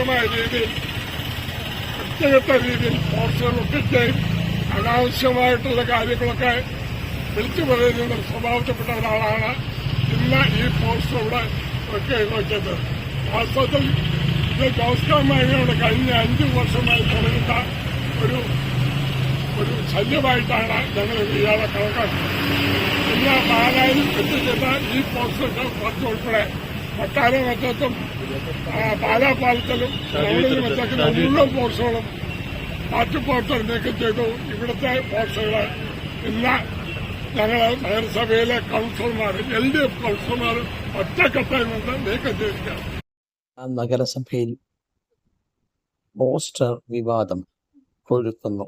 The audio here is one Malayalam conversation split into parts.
ഗൗരവമായ രീതിയിൽ വ്യക്തിഗത രീതിയിൽ പോസ്റ്ററുകൾ ഒട്ടിക്കുകയും അനാവശ്യമായിട്ടുള്ള കാര്യങ്ങളൊക്കെ വിളിച്ചു പറയുന്ന സ്വഭാവത്തിൽപ്പെട്ട ഒരാളാണ് ഇന്ന് ഈ പോസ്റ്റർ ഇവിടെ വെക്കുന്നത് വാസ്തവത്തിൽ ഇത് ജോസ്കാർ മേഖലയുടെ കഴിഞ്ഞ അഞ്ചു വർഷമായി തുടങ്ങുന്ന ഒരു ഒരു ശല്യമായിട്ടാണ് ഞങ്ങൾ ഇയാളെ കണക്കാക്കുന്നത്. ഇന്ന് പാലായിൽ എത്തിച്ചെന്ന ഈ പോസ്റ്റർ പത്ത് കൊട്ടാര മറ്റത്തും പാലാ പാലത്തിലും വെച്ചേക്കുന്ന മുഴുവൻ പോസ്റ്ററുകളും മാറ്റി പോസ്റ്റർ നീക്കം ചെയ്തു. ഇവിടുത്തെ പോസ്റ്ററുകൾ ഇന്ന് ഞങ്ങൾ നഗരസഭയിലെ കൗൺസിലർമാർ എൽ ഡി എഫ് കൗൺസിലർമാർ ഒറ്റക്കെട്ടായി കൊണ്ട് നീക്കം ചെയ്തിരിക്കുകയാണ് ആ നഗരസഭയിൽ പോസ്റ്റർ വിവാദം കൊഴുക്കുന്നു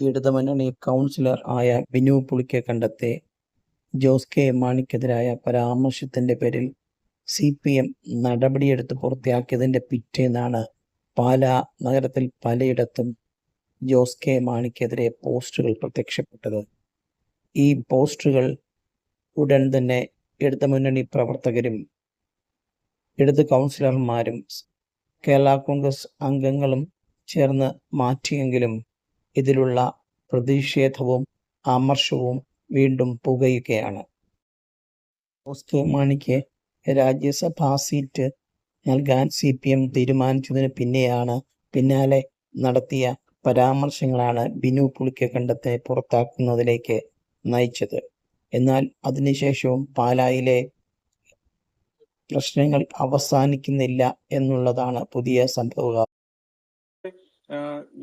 ഇടതുമുന്നണി കൗൺസിലർ ആയ ബിനു പുളിക്കക്കണ്ടത്തെ ജോസ് കെ മാണിക്കെതിരായ പരാമർശത്തിന്റെ പേരിൽ സി പി എം നടപടിയെടുത്ത് പൂർത്തിയാക്കിയതിന്റെ പിറ്റേന്നാണ് പാലാ നഗരത്തിൽ പലയിടത്തും ജോസ് കെ മാണിക്കെതിരെ പോസ്റ്ററുകൾ പ്രത്യക്ഷപ്പെട്ടത്. ഈ പോസ്റ്ററുകൾ ഉടൻ തന്നെ ഇടതുമുന്നണി പ്രവർത്തകരും ഇടത് കൗൺസിലർമാരും കേരള കോൺഗ്രസ് അംഗങ്ങളും ചേർന്ന് മാറ്റിയെങ്കിലും ഇതിലുള്ള പ്രതിഷേധവും അമർഷവും വീണ്ടും പുകയുകയാണ്. മാണിക്ക് രാജ്യസഭാ സീറ്റ് നൽകാൻ സി പി എം തീരുമാനിച്ചതിന് പിന്നെയാണ് പിന്നാലെ നടത്തിയ പരാമർശങ്ങളാണ് ബിനു പുളിക്കക്കണ്ടത്തെ പുറത്താക്കുന്നതിലേക്ക് നയിച്ചത്. എന്നാൽ അതിനുശേഷവും പാലായിലെ പ്രശ്നങ്ങൾ അവസാനിക്കുന്നില്ല എന്നുള്ളതാണ് പുതിയ സംഭവ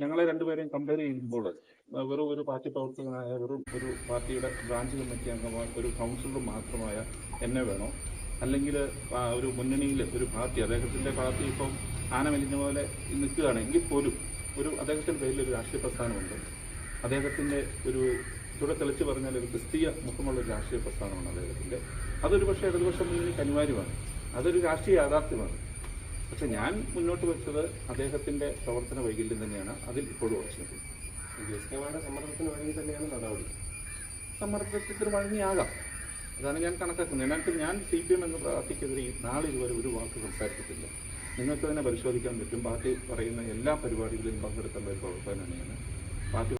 ഞങ്ങളെ രണ്ടുപേരെയും കമ്പയർ ചെയ്യുമ്പോൾ വെറും ഒരു പാർട്ടി പ്രവർത്തകനായ വെറും ഒരു പാർട്ടിയുടെ ബ്രാഞ്ച് കമ്മിറ്റി അംഗമായ ഒരു കൗൺസിലർ മാത്രമായ എന്നെ വേണോ. അല്ലെങ്കിൽ ഒരു മുന്നണിയിൽ ഒരു പാർട്ടി അദ്ദേഹത്തിന്റെ പാർട്ടി ഇപ്പം ആന മെലിഞ്ഞ പോലെ നിൽക്കുകയാണ് എങ്കിൽ പോലും ഒരു അദ്ദേഹത്തിന്റെ പേരിൽ ഒരു രാഷ്ട്രീയ പ്രസ്ഥാനമുണ്ട്. അദ്ദേഹത്തിന്റെ ഒരു ഇവിടെ തെളിച്ച് പറഞ്ഞാൽ ഒരു ക്രിസ്തീയ മുഖമുള്ള ഒരു രാഷ്ട്രീയ പ്രസ്ഥാനമാണ് അദ്ദേഹത്തിന്റെ അതൊരു പക്ഷേ ഇടതുപക്ഷ മുന്നണിക്ക് അനിവാര്യമാണ്. അതൊരു രാഷ്ട്രീയ യാഥാർത്ഥ്യമാണ്. പക്ഷെ ഞാൻ മുന്നോട്ട് വെച്ചത് അദ്ദേഹത്തിന്റെ പ്രവർത്തന വൈകല്യം തന്നെയാണ്. അതിൽ ഇപ്പോഴും ഉറച്ചു ജ്യോത്സ്നയുടെ സമ്മർദ്ദത്തിന് വഴങ്ങി തന്നെയാണ് നടപടി. സമ്മർദ്ദത്തിന് വഴങ്ങിയാകാം. അതാണ് ഞാൻ കണക്കാക്കുന്നത്. എന്നിട്ട് ഞാൻ സി പി എം എന്ന പാർട്ടിക്കെതിരെ നാളെ ഇതുവരെ ഒരു വാക്ക് സംസാരിച്ചിട്ടില്ല. നിങ്ങൾക്ക് തന്നെ പരിശോധിക്കാൻ പറ്റും. പാർട്ടി പറയുന്ന എല്ലാ പരിപാടികളിലും പങ്കെടുക്കേണ്ട ഒരു പ്രവർത്തനം തന്നെയാണ്. പാർട്ടി